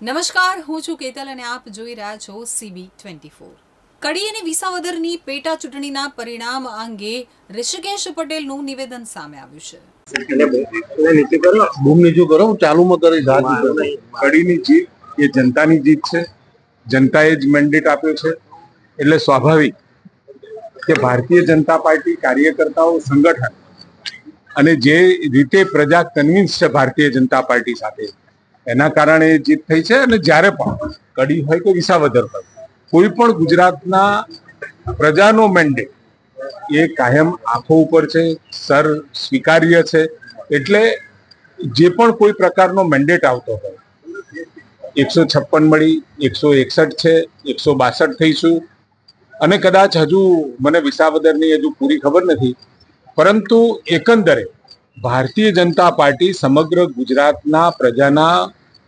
નમસ્કાર હું છું કેતલ અને આપ જોઈ રહ્યા છો સીબી ટ્વેન્ટી ફોર કડી અને વિસાવદરની પેટા ચૂંટણીના પરિણામ અંગે ઋષિકેશ પટેલનું નિવેદન સામે આવ્યું છે. બૂમ નીચું કરો ચાલુમાં કરીશ હાથ નીચે કરો. કડીની જીત એ જનતાની જીત છે. જનતાએ જ મેન્ડેટ આપ્યો છે. એટલે સ્વાભાવિક કે ભારતીય જનતા પાર્ટી કાર્યકર્તાઓ સંગઠન અને જે રીતે પ્રજા કન્વિન્સ છે ભારતીય જનતા પાર્ટી સાથે એના કારણે જીત થઈ છે અને જ્યારે પણ કડી હોય કે વિસાવદર હોય, કોઈ પણ ગુજરાતના પ્રજાનો મેન્ડેટ એ કાયમ આંખો ઉપર છે, સર સ્વીકાર્ય છે. એટલે જે પણ કોઈ પ્રકારનો મેન્ડેટ આવતો હોય, એકસો છપ્પન મળી, એકસો એકસઠ છે, એકસો બાસઠ થઈશું. અને કદાચ હજુ મને વિસાવદરની હજુ પૂરી ખબર નથી, પરંતુ એકંદરે ભારતીય જનતા પાર્ટી સમગ્ર ગુજરાતના પ્રજાના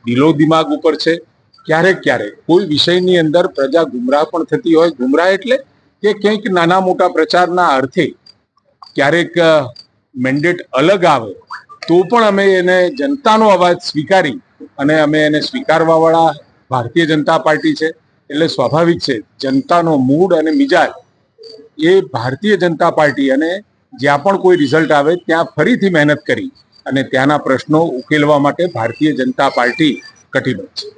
દિલો દિમાગ ઉપર છે. ક્યારેક ક્યારેક કોઈ વિષયની અંદર પ્રજા ગુમરાહ પણ થતી હોય. ગુમરાહ એટલે કે કંઈક નાના મોટા પ્રચારના અર્થે ક્યારેક મેન્ડેટ અલગ આવે, તો પણ અમે એને જનતાનો અવાજ સ્વીકારી અને અમે એને સ્વીકારવાવાળા ભારતીય જનતા પાર્ટી છે. એટલે સ્વાભાવિક છે, જનતાનો મૂડ અને મિજાજ એ ભારતીય જનતા પાર્ટી અને જ્યાં પણ કોઈ રિઝલ્ટ આવે, ત્યાં ફરીથી મહેનત કરી. અને ત્યાંના પ્રશ્નો ઉકેલવા માટે ભારતીય જનતા પાર્ટી કટિબદ્ધ છે.